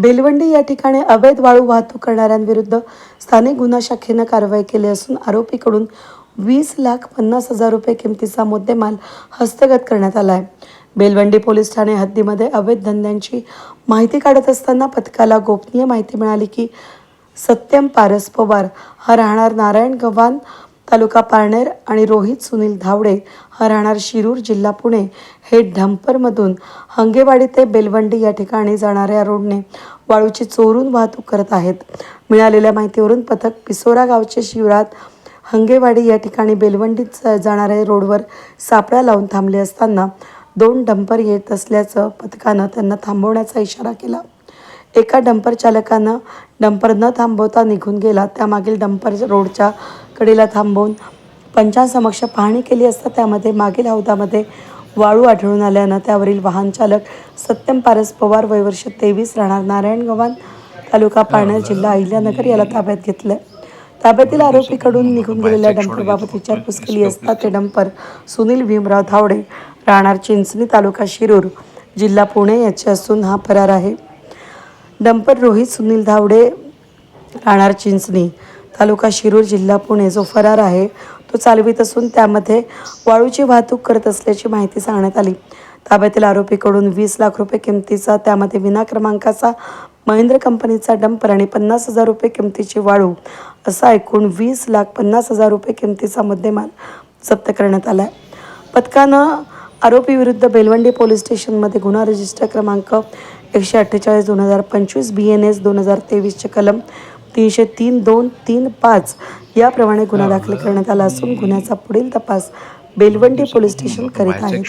बेलवंडी या ठिकाणी अवैध वाळू वाहतूक करणाऱ्यांविरुद्ध स्थानिक गुन्हा शाखेनं कारवाई केली असून आरोपीकडून वीस लाख पन्नास हजार रुपये किमतीचा मुद्देमाल हस्तगत करण्यात आला आहे. बेलवंडी पोलीस ठाणे हद्दीमध्ये अवैध धंद्यांची माहिती काढत असताना पथकाला गोपनीय माहिती मिळाली की सत्यम पारस पवार हा राहणार नारायण गव्हाण तालुका पारनेर आणि रोहित सुनील धावडे हा राहणार शिरूर जिल्हा पुणे. हे ढंपरमधून हंगेवाडी ते बेलवंडी या ठिकाणी जाणाऱ्या रोडने वाळूची चोरून वाहतूक करत आहेत. मिळालेल्या माहितीवरून पथक पिसोरा गावचे शिवरात हंगेवाडी या ठिकाणी बेलवंडीत जाणाऱ्या रोडवर सापळा लावून थांबले असताना दोन डंपर येत असल्याचं पथकानं त्यांना थांबवण्याचा इशारा केला. एका डंपर चालकानं डंपर न थांबवता निघून गेला. त्यामागील डंपर रोडच्या कडेला थांबवून पंचांसमक्ष पाहणी केली असता त्यामध्ये मागील हौदामध्ये वाळू आढळून आल्यानं त्यावरील वाहन चालक सत्यम पारस पवार वयवर्ष तेवीस राहणार नारायण गव्हाण तालुका पारनेर जिल्हा अहिल्यानगर याला ताब्यात घेतलं. ताब्यातील आरोपीकडून निघून गेलेल्या डंपरबाबत विचारपूस केली असता ते डंपर सुनील भीमराव धावडे राहणार चिंचणी तालुका शिरूर जिल्हा पुणे याचे असून हा फरार आहे. डंपर रोहित सुनील धावडे राहणार चिंचणी. तालुका शिरूर जिल्हा पुणे. जो फरार आहे तो चालवित असून त्यामध्ये वाळूची वाहतूक करत असल्याची माहिती सांगण्यात आली. ताब्यातील आरोपीकडून वीस लाख रुपये किमतीचा त्यामध्ये विना क्रमांकाचा महेंद्र कंपनीचा डंपर आणि पन्नास हजार रुपये किमतीची वाळू असा एकूण वीस लाख पन्नास हजार रुपये किमतीचा मुद्देमाल जप्त करण्यात आला आहे. पथकानं आरोपीविरुद्ध बेलवंडी पोलीस स्टेशनमध्ये गुन्हा रजिस्टर क्रमांक एकशे अठ्ठेचाळीस दोन हजार पंचवीस बी एन एस दोन हजार तेवीसचे कलम तीनशे तीन दोन तीन पाच याप्रमाणे गुन्हा दाखल करण्यात आला असून गुन्ह्याचा पुढील तपास बेलवंडी पोलीस स्टेशन करीत आहे.